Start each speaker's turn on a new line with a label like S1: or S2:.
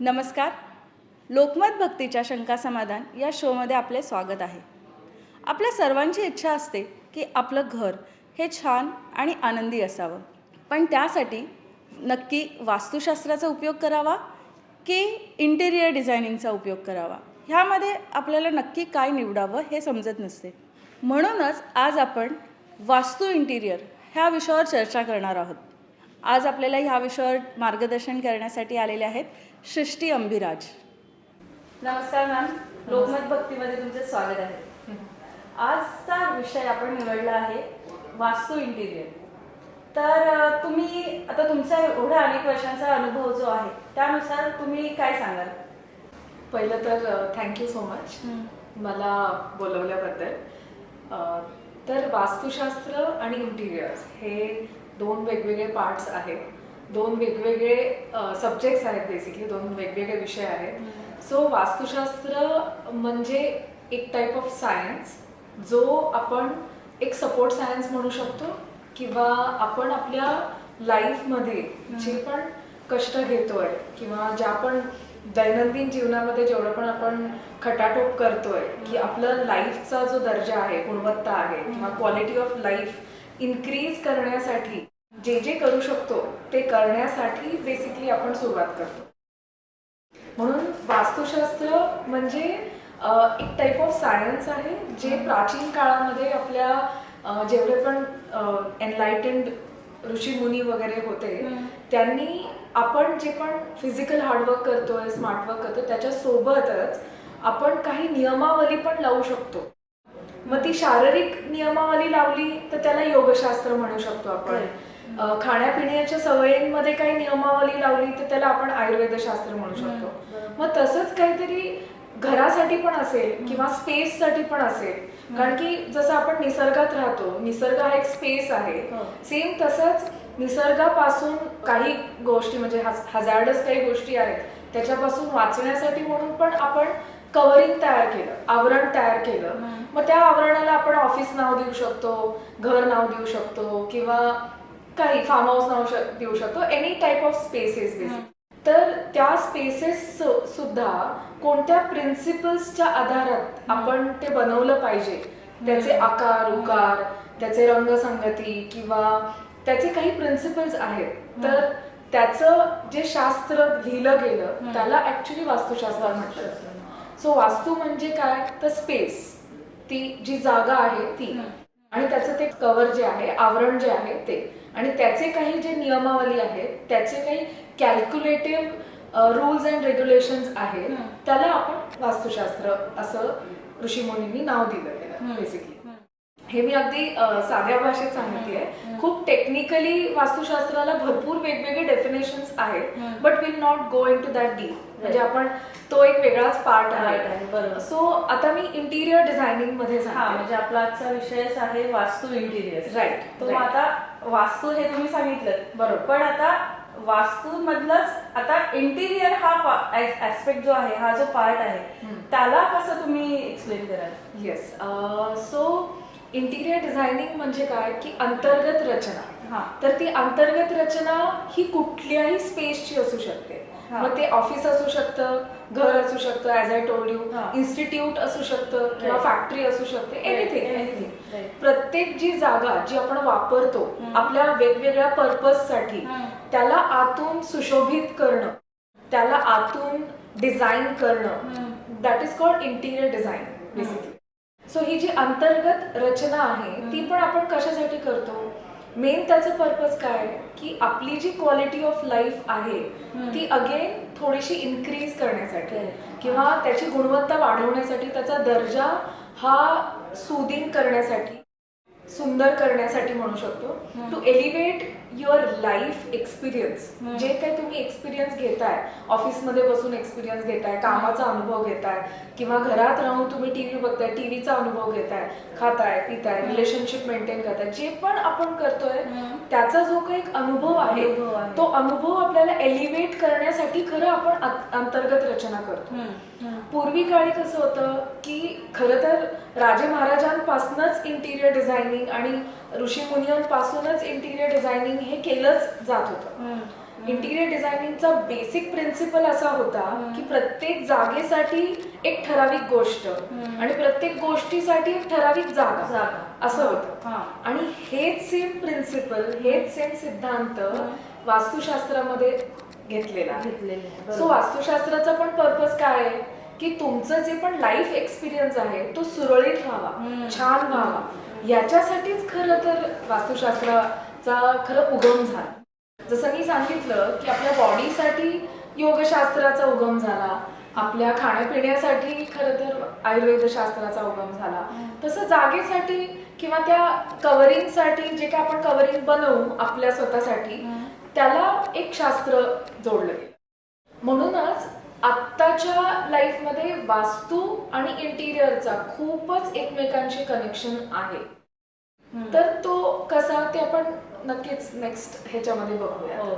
S1: नमस्कार. लोकमत भक्तीच्या शंका समाधान या शोमध्ये आपले स्वागत आहे. आपल्या सर्वांची इच्छा असते की आपलं घर हे छान आणि आनंदी असावं. पण त्यासाठी नक्की वास्तुशास्त्राचा उपयोग करावा की इंटेरियर डिझायनिंगचा उपयोग करावा? ह्यामध्ये आपल्याला नक्की काय निवडावं हे समजत नसते. म्हणूनच आज आपण वास्तू इंटिरियर ह्या विषयावर चर्चा करणार आहोत. आज आपल्याला ह्या विषयावर मार्गदर्शन करण्यासाठी आलेले आहेत सृष्टी अंभिराज नमस्कार मॅम. लोकमत भक्तीमध्ये तुमचे स्वागत आहे. आजचा विषय आपण निवडला आहे वास्तू इंटिरियर तर तुम्ही आता तुमचा एवढ्या अनेक वर्षांचा अनुभव जो आहे त्यानुसार तुम्ही काय सांगाल?
S2: पहिलं तर थँक्यू सो मच मला बोलवल्याबद्दल. तर वास्तुशास्त्र आणि इंटिरियर्स हे दोन वेगवेगळे पार्ट्स आहेत. दोन वेगवेगळे सब्जेक्ट्स आहेत बेसिकली दोन वेगवेगळे विषय आहेत. सो वास्तुशास्त्र म्हणजे एक टाईप ऑफ सायन्स जो आपण एक सपोर्ट सायन्स म्हणू शकतो किंवा आपण आपल्या लाईफमध्ये जे पण कष्ट घेतोय किंवा ज्या पण दैनंदिन जीवनामध्ये जेवढं पण आपण खटाटोप करतोय की आपलं लाईफचा जो दर्जा आहे गुणवत्ता आहे किंवा क्वालिटी ऑफ लाईफ इन्क्रीज करण्यासाठी जे जे करू शकतो ते करण्यासाठी बेसिकली आपण सुरुवात करतो. म्हणून वास्तुशास्त्र म्हणजे एक टाईप ऑफ सायन्स आहे जे प्राचीन काळामध्ये आपल्या जेवढे पण एनलायटन्ड ऋषीमुनी वगैरे होते त्यांनी आपण जे पण फिजिकल हार्डवर्क करतोय स्मार्ट वर्क करतोय त्याच्या सोबतच आपण काही नियमावली पण लावू शकतो. मग ती शारीरिक नियमावली लावली तर त्याला योगशास्त्र म्हणू शकतो आपण. खाण्यापिण्याच्या सवयींमध्ये काही नियमावली लावली तर त्याला आपण आयुर्वेदशास्त्र म्हणू शकतो. मग तसंच काहीतरी घरासाठी पण असेल किंवा स्पेससाठी पण असेल. कारण की जसं आपण निसर्गात राहतो निसर्ग हा एक स्पेस आहे.
S1: हो.
S2: सेम तसंच निसर्गापासून काही गोष्टी म्हणजे हजार्डस काही गोष्टी आहेत त्याच्यापासून वाचण्यासाठी म्हणून पण आपण कवरिंग तयार केलं आवरण तयार केलं. मग त्या आवरणाला आपण ऑफिस नाव देऊ शकतो घर नाव देऊ शकतो किंवा काही फार्म हाऊस नाव देऊ शकतो. Any type of spaces. तर त्या स्पेसेस सुद्धा कोणत्या प्रिन्सिपल्सच्या आधारात आपण ते बनवलं पाहिजे. त्याचे आकार उकार त्याचे रंगसंगती किंवा त्याचे काही प्रिन्सिपल्स आहेत. तर त्याचं जे शास्त्र लिहिलं गेलं. त्याला ऍक्च्युली वास्तुशास्त्र म्हणतात. सो वास्तू म्हणजे काय? तर स्पेस ती जी जागा आहे ती. आणि त्याचं ते कव्हर जे आहे आवरण जे आहे ते. आणि त्याचे काही जे नियमावली आहेत त्याचे काही कॅल्क्युलेटिव्ह रूल्स अँड रेग्युलेशन्स आहेत. त्याला आपण वास्तुशास्त्र असं ऋषीमुनींनी नाव दिलं
S1: हम्म.
S2: बेसिकली हे मी अगदी साध्या भाषेत
S1: हम्म.
S2: खूप टेक्निकली वास्तुशास्त्राला भरपूर डेफिनेशन्स आहेत. But will not go into that deep म्हणजे आपण तो एक वेगळाच पार्ट
S1: आहे.
S2: सो आता मी इंटिरियर डिझायनिंगमध्ये
S1: हा म्हणजे आपला आजचा विषयच आहे वास्तू इंटिरियर
S2: Right,
S1: तो. आता वास्तू हे तुम्ही सांगितलं
S2: बरोबर.
S1: पण आता वास्तू मधलंच आता इंटिरियर हा ऍस्पेक्ट जो आहे हा जो पार्ट आहे. त्याला कसं तुम्ही एक्सप्लेन कराल
S2: येस सो इंटिरियर डिझायनिंग म्हणजे काय की अंतर्गत रचना
S1: हा
S2: तर ती अंतर्गत रचना ही कुठल्याही स्पेसची असू शकते. मग ते ऑफिस असू शकतं घर असू शकतं as I told you. Institute असू शकतं किंवा. फॅक्टरी असू शकते एनिथिंग. एनिथिंग. प्रत्येक जी जागा जी आपण वापरतो. आपल्या वेगवेगळ्या पर्पजसाठी
S1: हम्म.
S2: त्याला आतून सुशोभित करणं त्याला आतून डिझाईन करणं. That is called interior design basically so ही जी अंतर्गत रचना आहे ती पण आपण कशासाठी करतो मेन त्याचं पर्पज काय की आपली जी क्वालिटी ऑफ लाईफ आहे. ती अगेन थोडीशी इन्क्रीज करण्यासाठी. किंवा त्याची गुणवत्ता वाढवण्यासाठी त्याचा दर्जा हा सुदिंग करण्यासाठी सुंदर करण्यासाठी म्हणू शकतो. To elevate your life experience. जे काही तुम्ही एक्सपिरियन्स घेताय ऑफिसमध्ये बसून एक्सपिरियन्स घेताय कामाचा अनुभव घेताय किंवा घरात राहून तुम्ही टीव्ही बघताय टीव्हीचा अनुभव घेताय खाताय पिताय. रिलेशनशिप मेंटेन करताय जे पण आपण करतोय. त्याचा जो काही एक अनुभव आहे. तो अनुभव आपल्याला एलिव्हेट करण्यासाठी खरं आपण अंतर्गत रचना करतो. पूर्वी काळी कसं होतं की खरं तर राजे महाराजांपासूनच इंटिरियर डिझायनिंग आणि ऋषी मुनियांपासूनच इंटिरियर डिझायनिंग हे केलंच जात होतं. इंटिरियर डिझायनिंगचा बेसिक प्रिन्सिपल असा होता की प्रत्येक जागेसाठी एक ठराविक गोष्ट आणि प्रत्येक गोष्टीसाठी एक ठराविक जागा. असं होतं.
S1: हां.
S2: आणि हेच सेम प्रिन्सिपल हेच सेम सिद्धांत वास्तुशास्त्रामध्ये घेतलेला
S1: घेतलेले.
S2: सो वास्तुशास्त्राचा पण पर्पज काय आहे? की तुमचं जे पण लाईफ एक्सपिरियन्स आहे तो सुरळीत व्हावा. छान व्हावा. याच्यासाठीच खरं तर वास्तुशास्त्राचा खरं उगम झाला. जसं मी सांगितलं की आपल्या बॉडीसाठी योगशास्त्राचा उगम झाला. आपल्या खाण्यापिण्यासाठी खरं तर आयुर्वेद शास्त्राचा उगम झाला. तसं जागेसाठी किंवा त्या कव्हरिंगसाठी जे काय आपण कव्हरिंग बनवू आपल्या स्वतःसाठी त्याला एक शास्त्र जोडलं गेलं म्हणूनच आत्ताच्या लाईफमध्ये वास्तू आणि इंटिरियरचा खूपच एकमेकांशी कनेक्शन आहे. तर तो कसा ते आपण नक्कीच नेक्स्ट ह्याच्यामध्ये बघूया
S1: हो.